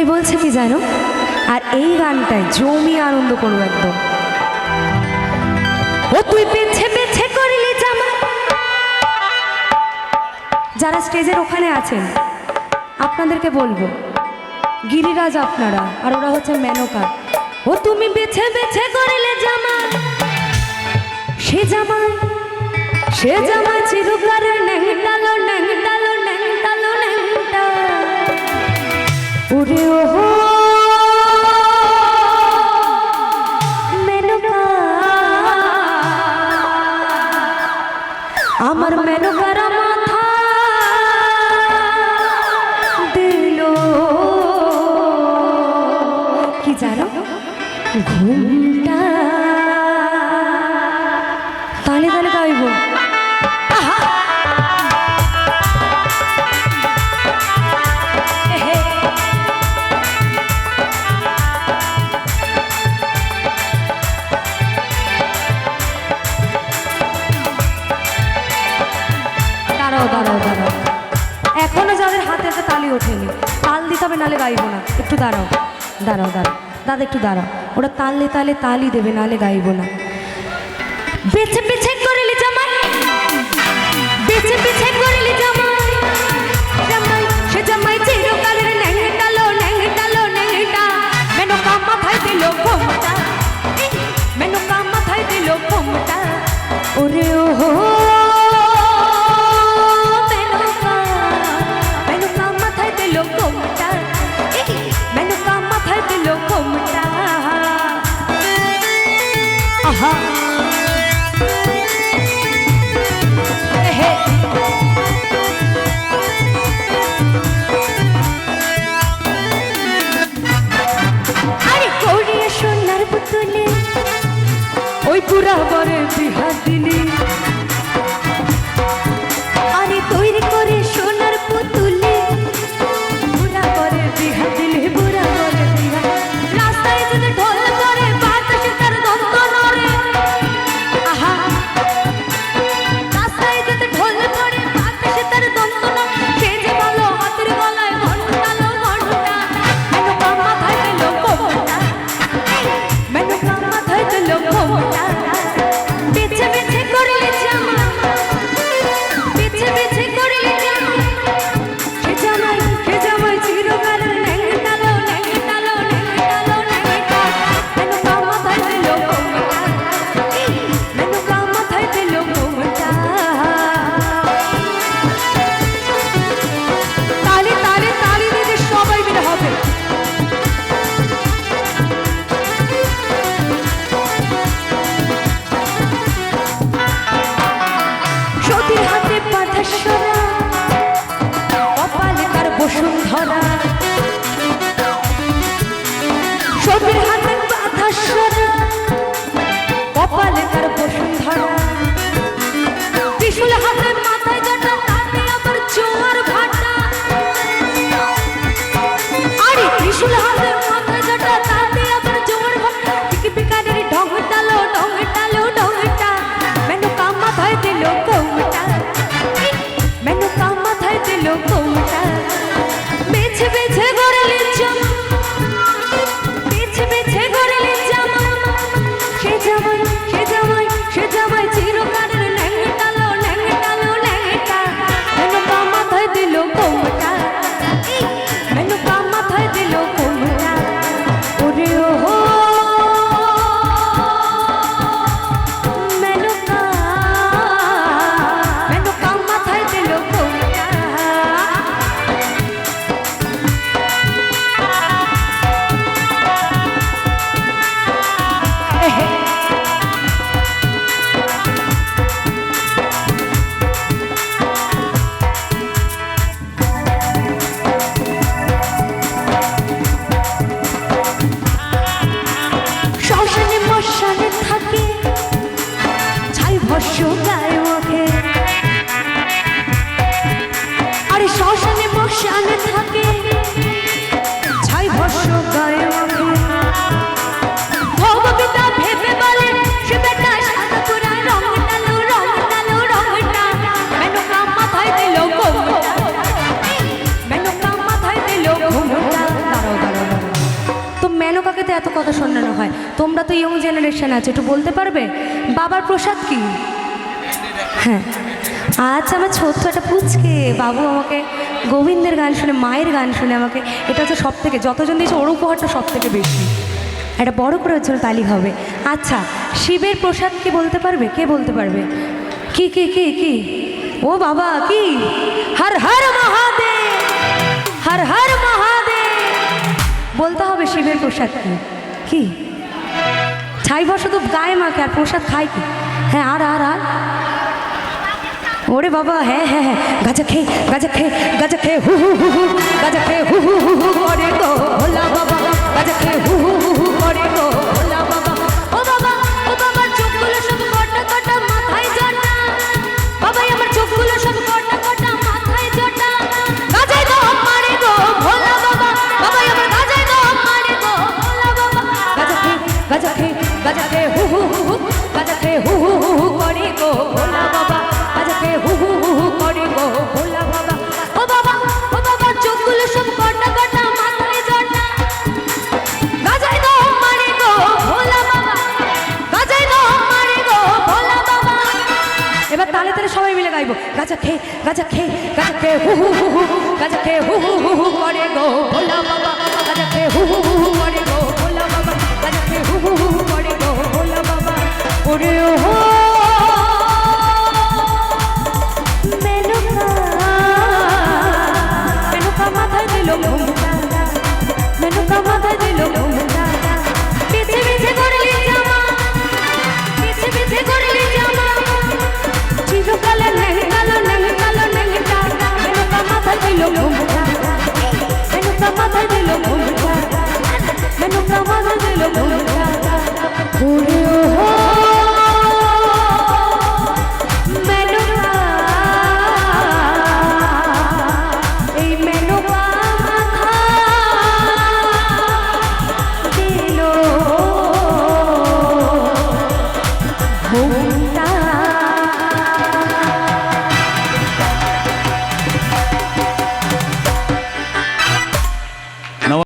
তাই বলছে কি জানো? আর এই গানটায় জমিয়ে আনন্দ করব একদম। ও তুই পেছে পেছে করলি জামা। যারা স্টেজের ওখানে আছেন, আপনাদেরকে বলব, গিরিরাজ আপনারা, আর ওরা হচ্ছে মেনকা। ও তুমি বেছে বেছে করলে জামা। সে জামা সে জামা চিরকার নেংটালো আমার দাঁড়াও দাঁড়াও দাঁড়াও। এখনও যাদের হাতে একটা তালি ওঠেনি, তাল দিতে হবে, নালে গাইবো না। একটু দাঁড়াও দাঁড়াও দাঁড়াও। দাদা, একটু দাঁড়াও। ওরা তাললে তালে তালি দেবে, নালে গাইবো না। বেছে বেছে ওই পুরা বরে বিহার দিলি। সতীর হাতে বাঁধা সরা কপালে তার বসুন্ধরা। ত্রিশূল হাতে মাথায় জটা, তাতে আবার কৌটা। কৌটা। বেছে বেছে এত কথা শোনানো হয়। তোমরা তো ইয়ং জেনারেশন আছে, একটু বলতে পারবে? বাবার প্রসাদ কি? হ্যাঁ। আচ্ছা আমার ছোট্ট একটা পুচকে, বাবু আমাকে গোবিন্দের গান শুনে, মায়ের গান শুনে আমাকে, এটা হচ্ছে সব থেকে যতজন দিয়েছে ওর উপহারটা সব থেকে বেশি। একটা বড় করে ওর জন্য তালি হবে। আচ্ছা শিবের প্রসাদ কি বলতে পারবে? কে বলতে পারবে? কি কি কি কি? ও বাবা, কি? হর হর মহাদেব! হর হর বলতে হবে শিবের প্রসাদ কি কি ছাই তো গায়ে মাখে আর প্রসাদ খাই কি হ্যাঁ আর আর আর ওরে বাবা হ্যাঁ হ্যাঁ হ্যাঁ গাজা খেয়ে গাজা খেয়ে গাজা খেয়ে হু হু হু হু গাজা খেয়ে হু হু হু হু ওরে তো বাবা গাজা খেয়ে হু হু হু হু এবার তালে তালে সবাই মিলে গাইবো গাজা খেয়ে গাজা খেয়ে গাজা খেয়ে হু হু হু হু গাজা খেয়ে হু হু হু করে গো ভোলা বাবা গাজা খেয়ে হু হু হু করে গো ভোলা বাবা গাজা হু